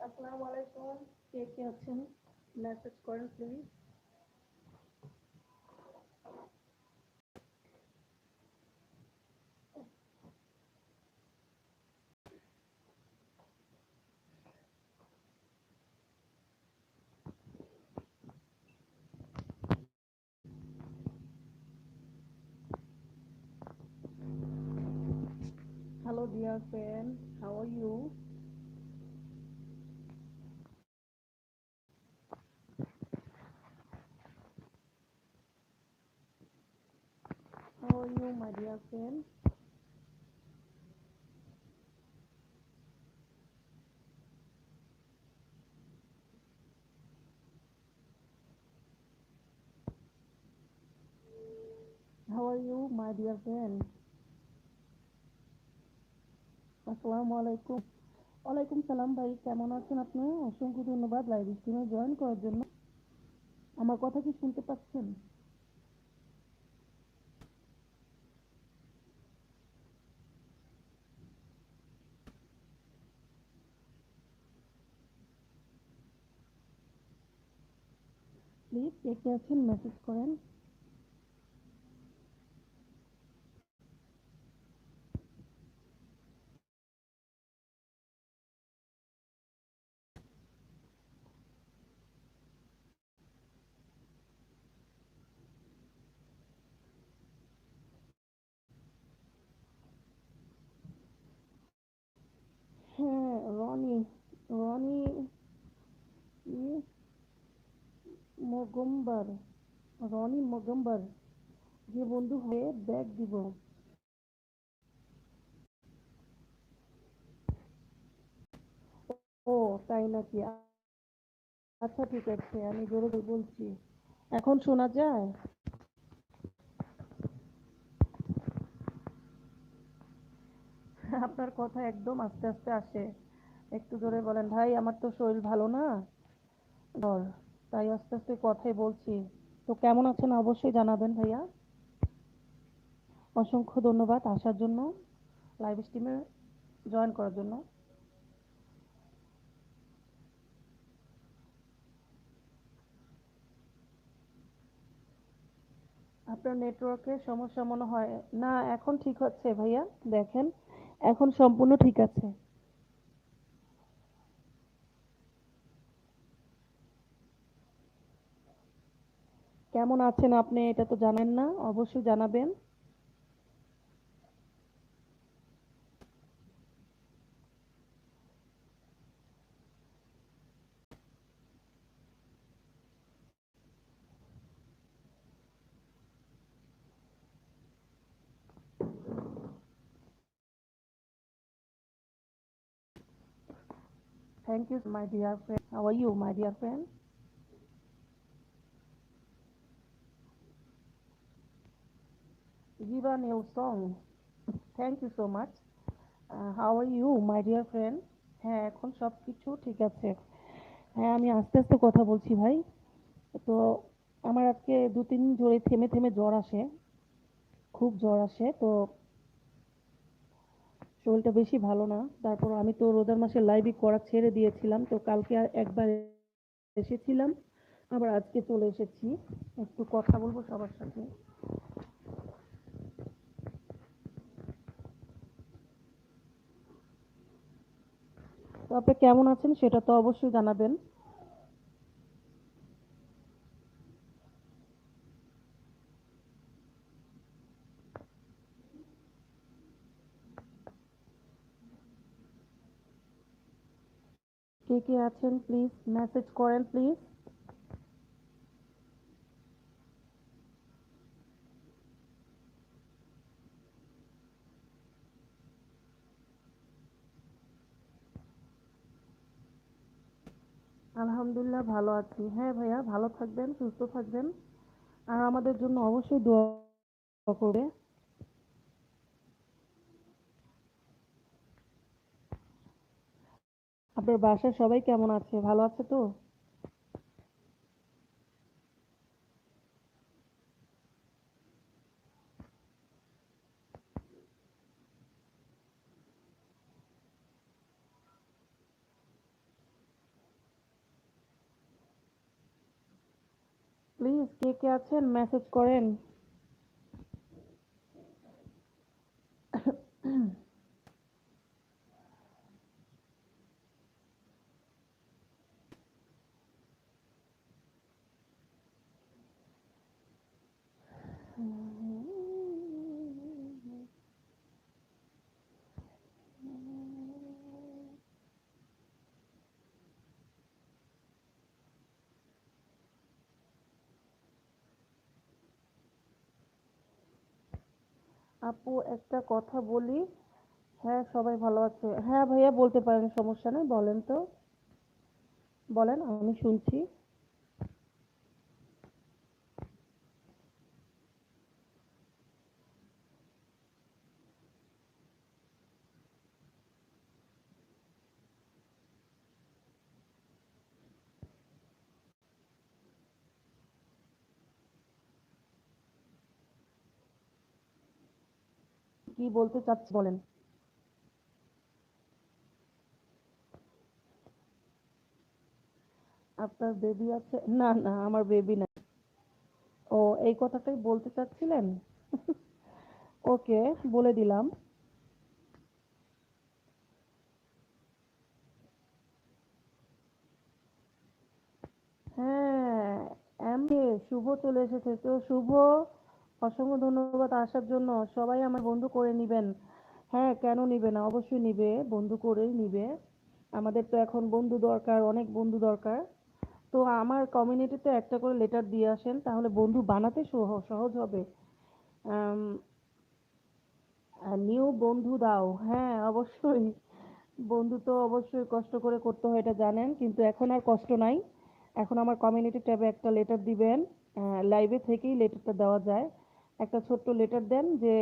আসসালামু আলাইকুম কে কে আছেন মেসেজ করেন please Friend. How are you? How are you, my dear friend? How are you, my dear friend? আসসালামু আলাইকুম। ওয়ালাইকুম সালাম ভাই, কেমন আছেন আপনি? অসংখ্য ধন্যবাদ লাইভ স্ট্রিমে জয়েন করার জন্য। আমার কথা কি শুনতে পাচ্ছেন? প্লিজ কে আছেন মেসেজ করেন হ্যাঁ রনি রনি কি মগম্বার, রনি মগম্বার, যে বন্ধু হয়ে ব্যাগ দিব। ও, তাই নাকি? আচ্ছা ঠিক আছে, আমি জোরে বলছি। এখন শোনা যায়? আপনার কথা একদম আস্তে আস্তে আসে। একটু জোরে বলেন, ভাই, আমার তো শরীর ভালো না। জ্বর তাই আস্তে আস্তে কথাই বলছি। তো কেমন আছেন অবশ্যই জানাবেন ভাইয়া। অসংখ্য ধন্যবাদ আসার জন্য লাইভ স্ট্রিমে জয়েন করার জন্য। আপনার নেটওয়ার্কের সমস্যা মনে হয় না, এখন ঠিক হচ্ছে ভাইয়া, দেখেন, এখন সম্পূর্ণ ঠিক আছে। কেমন আছেন আপনি এটা তো জানেন না অবশ্যই জানাবেন Thank you, my dear friend. How are you, my dear friend? Give a new song. Thank you so much. Uh, how are you, my dear friend? হ্যাঁ এখন সব কিছু ঠিক আছে। হ্যাঁ আমি আস্তে আস্তে কথা বলছি ভাই। তো আমার আজকে দু তিন ধরে থেমে থেমে জ্বর আসে। খুব জ্বর আসে। তো শরীরটা বেশি ভালো না। তারপর আমি তো রোজার মাসে লাইভই করা ছেড়ে দিয়েছিলাম। তো কালকে আর একবার এসেছিলাম। আবার আজকে চলে এসেছি। একটু কথা বলব সবার সাথে। তো আপনি কেমন আছেন সেটা তো অবশ্যই জানাবেন। কে কে আছেন প্লিজ মেসেজ করেন প্লিজ আলহামদুলিল্লাহ ভালো আছি। হ্যাঁ ভাইয়া, ভালো থাকবেন, সুস্থ থাকবেন। আর আমাদের জন্য অবশ্যই দোয়া করবে। আপনার বাসায় সবাই কেমন আছে? ভালো আছে তো প্লিজ কে কে আছেন? মেসেজ করেন। আপু, একটা কথা বলি। হ্যাঁ সবাই ভালো আছে। হ্যাঁ ভাইয়া, বলতে পারেন, সমস্যা নেই, বলেন তো। বলেন, আমি শুনছি। কি বলতে চাচ্ছি, বলেন। আপনার বেবি আছে? না না, আমার বেবি নাই। ও, এই কথাটাই বলতে চাচ্ছিলেন? ওকে, বলে দিলাম। হ্যাঁ এমনি শুভ চলে এসেছে। তো শুভ অসংখ্য ধন্যবাদ আসার জন্য। সবাই আমার বন্ধু করে নিবেন। হ্যাঁ কেন নিবে না? অবশ্যই নিবে, বন্ধু করেই নিবে। আমাদের তো এখন বন্ধু দরকার, অনেক বন্ধু দরকার। তো আমার কমিউনিটিতে একটা করে লেটার দিয়ে আসেন, তাহলে বন্ধু বানাতে সহ- সহজ হবে। নিউ বন্ধু দাও। হ্যাঁ অবশ্যই। বন্ধু তো অবশ্যই কষ্ট করে করতে হয়, এটা জানেন। কিন্তু এখন আর কষ্ট নাই। এখন আমার কমিউনিটি ট্যাবে একটা লেটার দিবেন। লাইভে থেকেই লেটারটা দেওয়া যায়। একটা ছোট্ট লেটার দেন যে,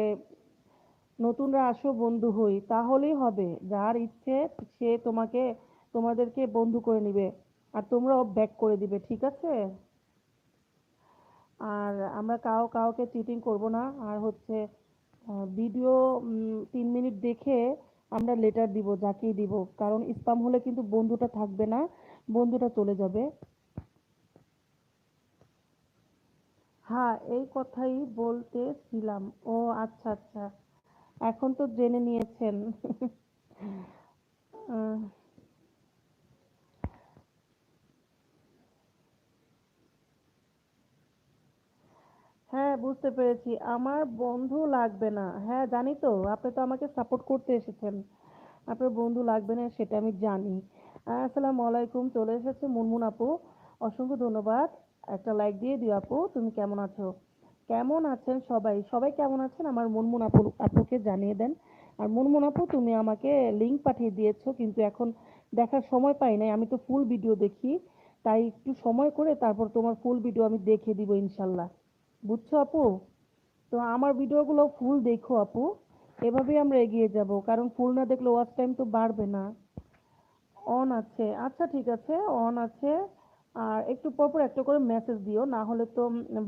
নতুনরা আসো বন্ধু হই, তাহলেই হবে। যার ইচ্ছে সে তোমাকে, তোমাদেরকে বন্ধু করে নিবে আর তোমরাও ব্যাক করে দিবে, ঠিক আছে? আর আমরা কাউ, কাউকে চিটিং করব না। আর হচ্ছে ভিডিও তিন মিনিট দেখে আমরা লেটার দিব, যাকেই দিব। কারণ স্পাম হলে কিন্তু বন্ধুটা থাকবে না, বন্ধুটা চলে যাবে। হ্যাঁ এই কথাই বলতেছিলাম। ও আচ্ছা আচ্ছা। এখন তো জেনে নিয়েছেন। হ্যাঁ বুঝতে পেরেছি। আমার বন্ধু লাগবে না। হ্যাঁ জানি তো। আপনি তো আমাকে সাপোর্ট করতে এসেছেন। আপনার বন্ধু লাগবে না, সেটা আমি জানি। আসসালামু আলাইকুম। চলে এসেছে মুনমুন আপু। অসংখ্য ধন্যবাদ। একটা লাইক দিয়ে দিও আপু, তুমি কেমন আছো? কেমন আছেন সবাই? সবাই কেমন আছেন? আমার মুনমুন আপু, আপুকে জানিয়ে দেন। আর মুনমুন আপু, তুমি আমাকে লিংক পাঠিয়ে দিয়েছ, কিন্তু এখন দেখার সময় পাই নাই। আমি তো ফুল ভিডিও দেখি, তাই একটু সময় করে তারপর তোমার ফুল ভিডিও আমি দেখে দিব ইনশাল্লাহ। বুঝছ আপু? তো আমার ভিডিওগুলো ফুল দেখো আপু। এভাবেই আমরা এগিয়ে যাব, কারণ ফুল না দেখলে ওয়াচ টাইম তো বাড়বে না। অন আছে। আচ্ছা ঠিক আছে। অন আছে। আর একটু পর পর একটা করে মেসেজ দিও না হলে তো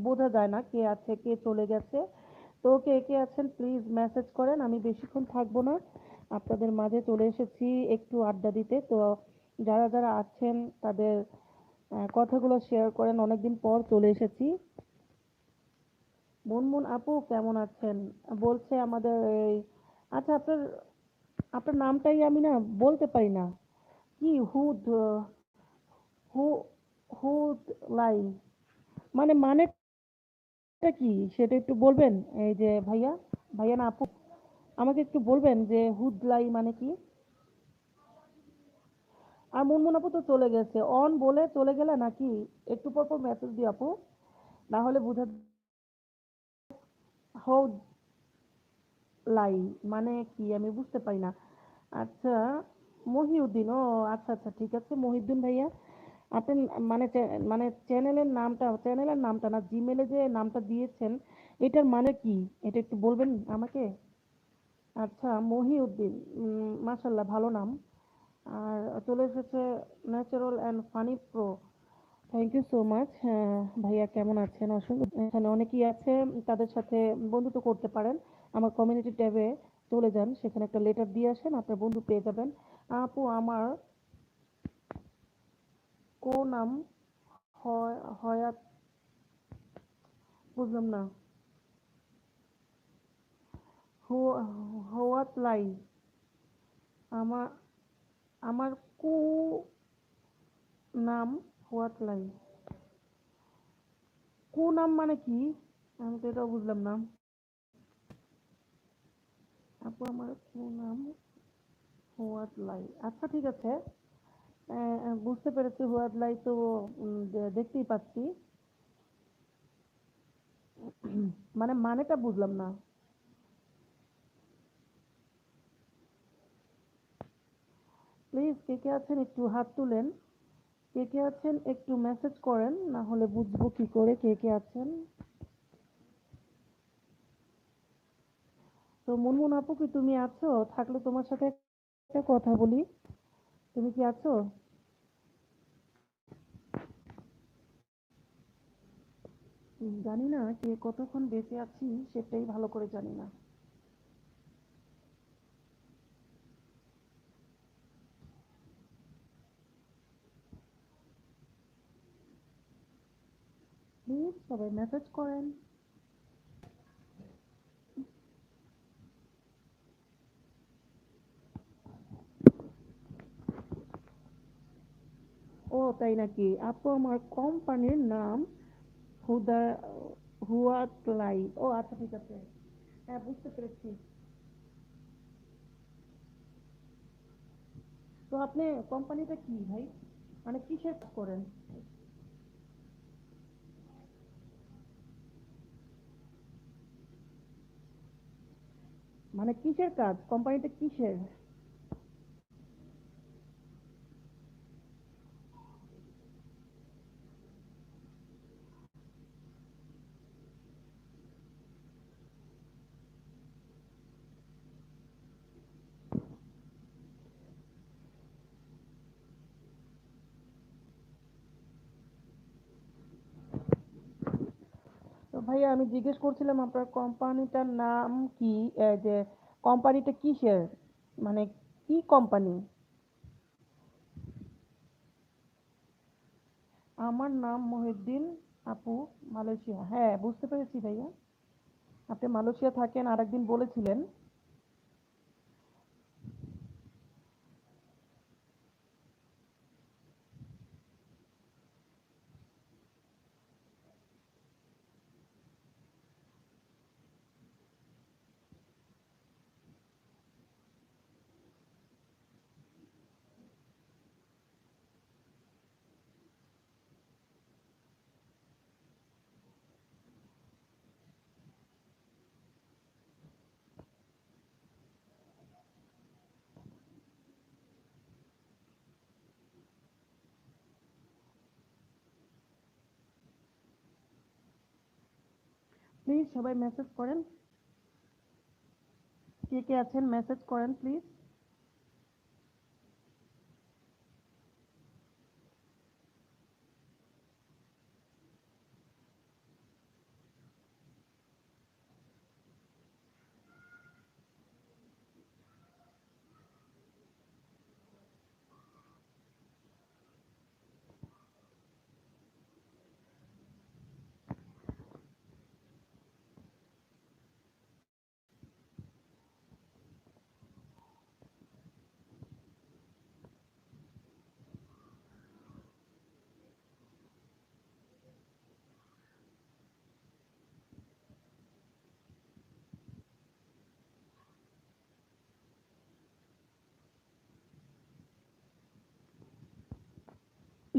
বোঝা যায় না কে আছে কে চলে গেছে। তো কে কে আছেন প্লিজ মেসেজ করেন আমি বেশিক্ষণ থাকব না। আপনাদের মাঝে চলে এসেছি একটু আড্ডা দিতে। তো যারা যারা আছেন তাদের কথাগুলো শেয়ার করেন অনেকদিন পর চলে এসেছি। মুনমুন আপু কেমন আছেন? বলছে আমাদের এই আচ্ছা আপনার আপনার নামটাই আমি না বলতে পারি না। কি আহ, হু হুদ লাই মানে মানেটা কি? সেটা একটু বলবেন? এই যে ভাইয়া ভাইয়া না, আপু, আমাকে একটু বলবেন যে হুদলাই মানে কি? আর মুনমুন আপু তো চলে গেছে। অন বলে চলে গেলে নাকি একটু পর পর মেসেজ দিও আপু? না হলে বুঝা হুদ লাই মানে কি? আমি বুঝতে পারি না। আচ্ছা মহিউদ্দিন, ও আচ্ছা আচ্ছা ঠিক আছে। মহিউদ্দিন ভাইয়া আপনি মানে মানে চ্যানেলের নামটা চ্যানেলের নামটা না জিমেলে যে নামটা দিয়েছেন, এটার মানে কি? এটা একটু বলবেন আমাকে? আচ্ছা মহিউদ্দিন মাশাল্লাহ ভালো নাম। আর চলে এসেছে natural and funny pro thank you so much ভাইয়া কেমন আছেন? অসংখ্য এখানে অনেকেই আছে, তাদের সাথে বন্ধুত্ব করতে পারেন। আমার কমিউনিটি ট্যাবে চলে যান, সেখানে একটা লেটার দিয়ে আসেন, আপনার বন্ধু পেয়ে যাবেন। আপু, আমার কো নাম হয়- হয়াত বুঝলাম না। হো- হোয়াট লাই। আমার আমার কু নাম হোয়াট লাই। কু নাম মানে কি? আমি তো এটাও বুঝলাম না। আপু, আমার কু নাম হোয়াট লাই। আচ্ছা ঠিক আছে। বুঝতে পেরেছি, হোয়াট লাই তো দেখতেই পাচ্ছি। মানে মানেটা বুঝলাম না। প্লিজ কে কে আছেন একটু হাত তুলেন। কে কে আছেন একটু মেসেজ করেন, না হলে বুঝব কি করে কে কে আছেন। তো মুনমুন আপু কি তুমি আছো? থাকলে তোমার সাথে একটা কথা বলি। তুমি কি আছো? জানি না কে কতক্ষণ বেঁচে আছি, সেটাই ভালো করে জানি না। প্লিজ সবাই মেসেজ করেন। ও, তাই নাকি? আপু, আমার কোম্পানির নাম হুদা হুয়াট লাই ও আচ্ছা ঠিক আছে। হ্যাঁ বুঝতে পেরেছি। তো আপনি কোম্পানিটা কি ভাই? মানে কিসের কাজ করেন? মানে কিসের কাজ? কোম্পানিটা কিসের তো ভাইয়া, আমি জিজ্ঞেস করছিলাম আপনার কোম্পানিটার নাম কি? যে কোম্পানিটা কিসের? মানে কি কোম্পানি? আমার নাম মহিউদ্দিন আপু, মালয়েশিয়া। হ্যাঁ বুঝতে পেরেছি ভাইয়া। আপনি মালয়েশিয়া থাকেন আর একদিন বলেছিলেন। প্লিজ সবাই মেসেজ করেন। কে কে আছেন মেসেজ করেন প্লিজ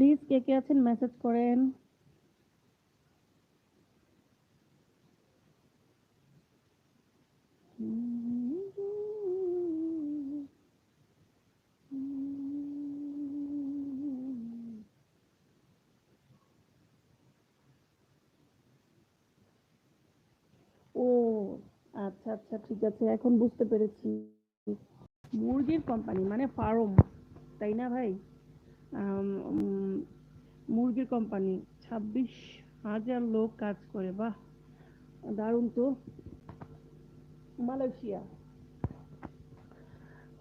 প্লিজ কে কে আছেন মেসেজ করেন। ও আচ্ছা আচ্ছা ঠিক আছে, এখন বুঝতে পেরেছি। মুরগির কোম্পানি মানে ফার্ম তাই না ভাই? মুরগির কোম্পানি ছাব্বিশ হাজার লোক কাজ করে। বাহ, দারুণ তো। মালয়েশিয়া।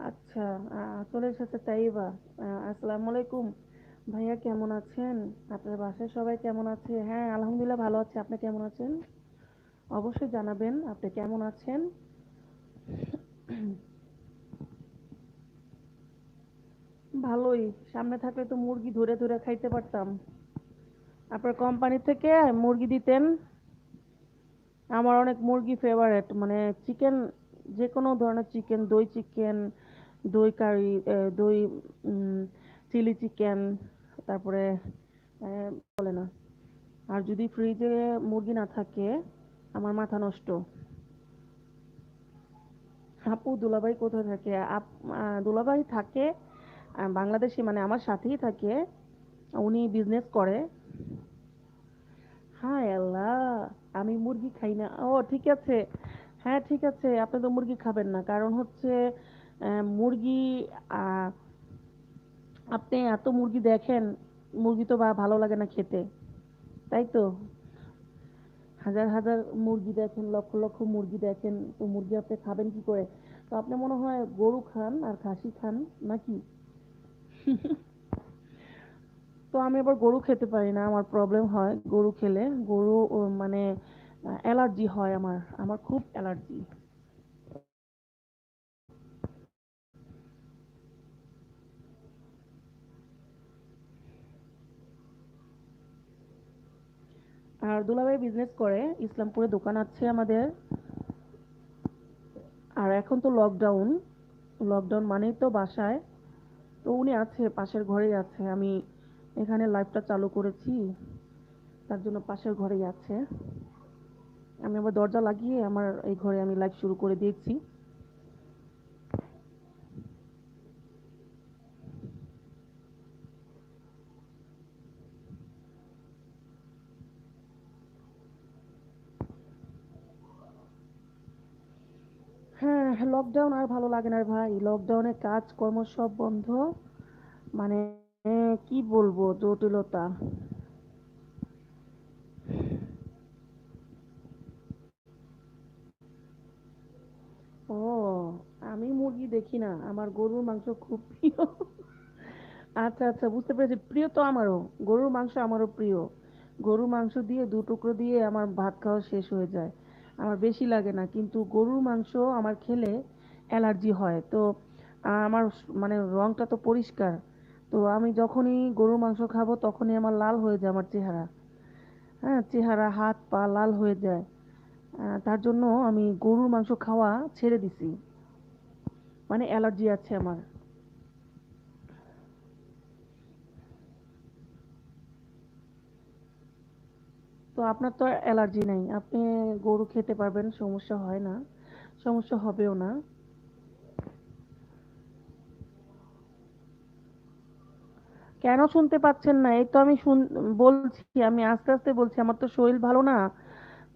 আচ্ছা চলে এসেছে তাইবা আসসালামু আলাইকুম। ভাইয়া কেমন আছেন? আপনার বাসায় সবাই কেমন আছে? হ্যাঁ আলহামদুলিল্লাহ ভালো আছে। আপনি কেমন আছেন? অবশ্যই জানাবেন, আপনি কেমন আছেন? ভালোই। সামনে থাকলে তো মুরগি ধরে ধরে খাইতে পারতাম। আপনার কোম্পানি থেকে মুরগি দিতেন। আমার অনেক মুরগি ফেভারেট মানে চিকেন যে কোনো ধরনের চিকেন দই চিকেন দই কারি দই চিলি চিকেন তারপরে বলে না। আর যদি ফ্রিজে মুরগি না থাকে, আমার মাথা নষ্ট। আপু, দুলাভাই কোথায় থাকে? আপ দুলাভাই থাকে বাংলাদেশে মানে আমার সাথেই থাকে। উনি বিজনেস করে। হায় আল্লাহ, আমি মুরগি খাই না। ও, ঠিক আছে। হ্যাঁ ঠিক আছে, আপনি তো মুরগি খাবেন না। কারণ হচ্ছে মুরগি আপনি এত মুরগি দেখেন, মুরগি তো বা ভালো লাগে না খেতে। তাই তো? হাজার হাজার মুরগি দেখেন, লক্ষ লক্ষ মুরগি দেখেন, তো মুরগি আপনি খাবেন কি করে? তো আপনি মনে হয় গরু খান আর খাসি খান, নাকি? তো আমি আবার গরু খেতে পারি না, আমার প্রবলেম হয় গরু খেলে। গরু মানে অ্যালার্জি হয় আমার আমার খুব অ্যালার্জি আর দুলাভাই বিজনেস করে, ইসলামপুরে দোকান আছে আমাদের। আর এখন তো লকডাউন লকডাউন মানেই তো বাসায়। তো উনি আছে, পাশের ঘরেই আছে। আমি এখানে লাইভটা চালু করেছি, তার জন্য পাশের ঘরেই আছে। আমি আবার দরজা লাগিয়ে আমার এই ঘরে আমি লাইভ শুরু করে দিয়েছি হ্যাঁ লকডাউন আর ভালো লাগে না ভাই। লকডাউনে কাজ কর্ম সব বন্ধ। মানে কি বলব, জটিলতা। ও, আমি মুরগি দেখি না। আমার গরুর মাংস খুব প্রিয়। আচ্ছা আচ্ছা বুঝতে পেরেছি। প্রিয় তো আমারও। গরুর মাংস আমারও প্রিয়। গরুর মাংস দিয়ে দু টুকরো দিয়ে আমার ভাত খাওয়া শেষ হয়ে যায়। আমার বেশি লাগে না। কিন্তু গরুর মাংস আমার খেলে অ্যালার্জি হয়। তো, আমার মানে রংটা তো পরিষ্কার। তো আমি যখনই গরুর মাংস খাব তখনই আমার লাল হয়ে যায় আমার চেহারা। হ্যাঁ চেহারা, হাত, পা লাল হয়ে যায়। তার জন্য আমি গরুর মাংস খাওয়া ছেড়ে দিছি। মানে অ্যালার্জি আছে আমার। তো আপনার তো অ্যালার্জি নাই। আপনি গরু খেতে পারবেন, সমস্যা হয় না। সমস্যা হবেও না। কেন শুনতে পাচ্ছেন না? এই তো আমি বলছি, আমি আস্তে আস্তে বলছি, আমার তো শরীর ভালো না,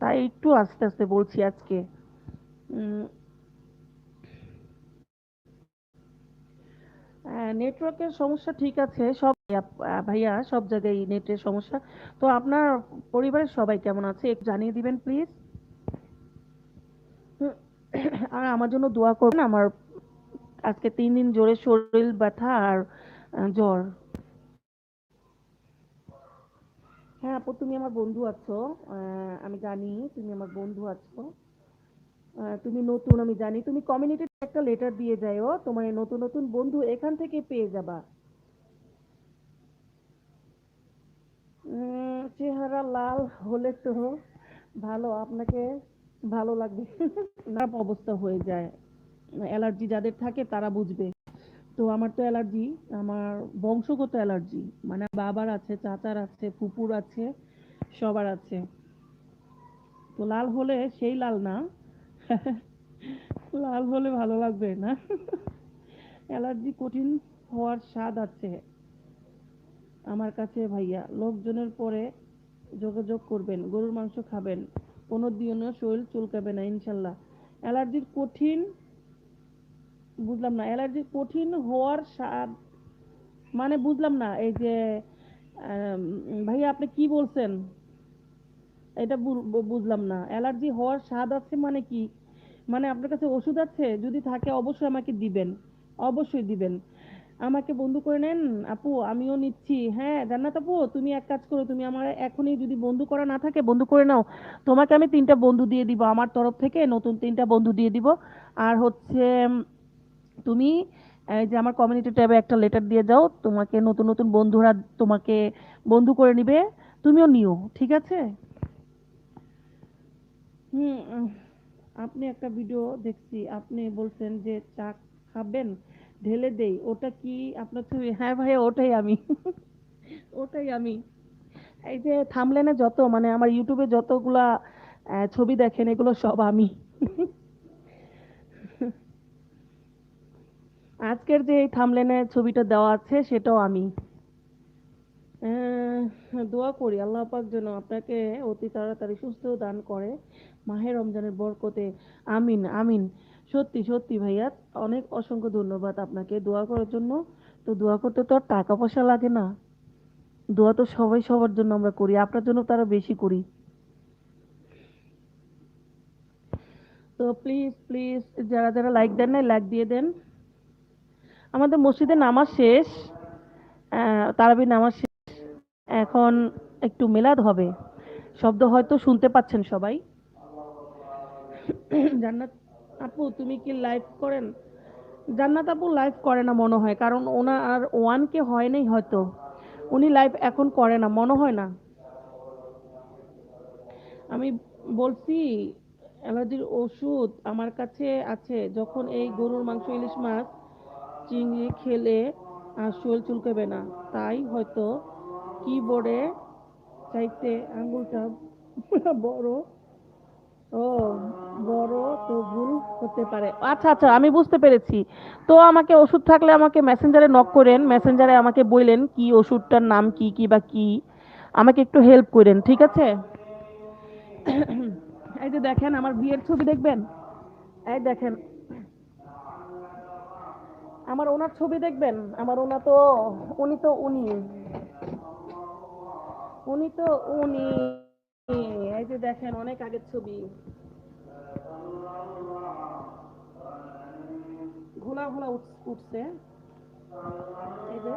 তাই একটু আস্তে আস্তে বলছি আজকে। নেটওয়ার্কের সমস্যা ঠিক আছে, সব ভাইয়া, সব জায়গায় নেটের সমস্যা। তো আপনার পরিবারের সবাই কেমন আছে? একটু জানিয়ে দিবেন প্লিজ আর আমার জন্য দোয়া করবেন, আমার আজকে তিন দিন জোরে শরীর ব্যথা আর জ্বর। হ্যাঁ আপু, তুমি আমার বন্ধু আছো আমি জানি তুমি আমার বন্ধু আছো। তুমি নতুন, আমি জানি। তুমি কমিউনিটিতে একটা লেটার দিয়ে যাও তোমার নতুন নতুন বন্ধু এখান থেকে পেয়ে যাবা। চেহারা লাল হলে তো ভালো, আপনাকে ভালো লাগবে। খারাপ অবস্থা হয়ে যায়। অ্যালার্জি যাদের থাকে তারা বুঝবে। তো আমার তো অ্যালার্জি, আমার বংশগত অ্যালার্জি মানে বাবার আছে, চাচার আছে, ফুপুর আছে, সবার আছে। তো লাল হলে সেই লাল না। লাল হলে ভালো লাগবে না। অ্যালার্জি কঠিন হওয়ার স্বাদ আছে। আমার কাছে, ভাইয়া, লোকজনের পরে যোগাযোগ করবেন, গরুর মাংস খাবেন, কোনো দিনও শরীর চুলকাবে না, ইনশাল্লাহ। অ্যালার্জির কঠিন, বুঝলাম না অ্যালার্জির কঠিন হওয়ার স্বাদ মানে বুঝলাম না, এই যে ভাইয়া, আপনি কি বলছেন? এটা বুঝলাম না, অ্যালার্জি হওয়ার স্বাদ আছে মানে কি? মানে আপনার কাছে ওষুধ আছে, যদি থাকে অবশ্যই আমাকে দিবেন, অবশ্যই দিবেন। আমাকে বন্ধু করে নেন। আপু, আমিও নিচ্ছি। হ্যাঁ জান্নাত আপু, তুমি এক কাজ করো, তুমি আমার এখনই যদি বন্ধু করা না থাকে, বন্ধু করে নাও। তোমাকে আমি তিনটা বন্ধু দিয়ে দিব, আমার তরফ থেকে নতুন তিনটা বন্ধু দিয়ে দিব। আর হচ্ছে, তুমি, এই যে আমার কমিউনিটি ট্যাবে একটা লেটার দিয়ে যাও, তোমাকে নতুন নতুন বন্ধুরা তোমাকে বন্ধু করে নিবে। তুমিও নিও, ঠিক আছে? হুম আপনি একটা ভিডিও দেখছি, আপনি বলছেন যে চা খাবেন। ঢেলে দেই, ওটা কি আপনার ছবি হ্যাঁ ভাইয়া ওটাই আমি। ওটাই আমি। এই যে থামলেনে যত মানে আমার ইউটিউবে যতগুলা ছবি দেখেন, এগুলো সব আমি। আজকের যে এই থামলেনে ছবিটা দেওয়া আছে, সেটাও আমি। দোয়া করি, আল্লাহ পাক যেন আপনাকে অতি তাড়াতাড়ি সুস্থ দান করে, মাহে রমজানের বরকতে। আমিন আমিন। সত্যি সত্যি ভাইয়া, অনেক অসংখ্য ধন্যবাদ আপনাকে। দোয়া করার জন্য। তো দোয়া করতে তো আর টাকা পয়সা লাগে না। দোয়া তো সবাই সবার জন্য আমরা করি, আপনার জন্য তারা বেশি করি। তো প্লিজ প্লিজ যারা যারা লাইক দেন না লাইক দিয়ে দেন। আমাদের মসজিদে নামাজ শেষ তারাবি নামাজ শেষ। এখন একটু মেলাদ হবে। শব্দ হয়তো শুনতে পাচ্ছেন সবাই। জান্নাত আপু, তুমি কি লাইভ করেন? জান্নাত আপু লাইভ করে না, মনে হয়। কারণ ওনার ওয়ান কে হয় নাই হয়তো। উনি লাইভ এখন করে না, মনে হয় না। আমি বলছি অ্যালার্জির ওষুধ আমার কাছে আছে। যখন এই গরুর মাংস, ইলিশ মাছ, চিংড়ি খেলে আর শরীর চুলকাবে না, তাই হয়তো কিবোর্ডে চাইতে আঙ্গুলটা বড় ও, বড় তো ভুল হতে পারে। আচ্ছা আচ্ছা আমি বুঝতে পেরেছি। তো আমাকে ওষুধ থাকলে আমাকে মেসেঞ্জারে নক করেন, মেসেঞ্জারে আমাকে বললেন কি ওষুধটার নাম কি কি বা কি। আমাকে একটু হেল্প করেন, ঠিক আছে? এই যে দেখেন, আমার বিয়ের ছবি দেখবেন? এই দেখেন। আমার ওনার ছবি দেখবেন? আমার ওনা তো, উনি তো উনি। উনি তো উনি। এই যে দেখেন অনেক আগের ছবি। ঘোলা ঘোলা উঠ- উঠছে। এই যে।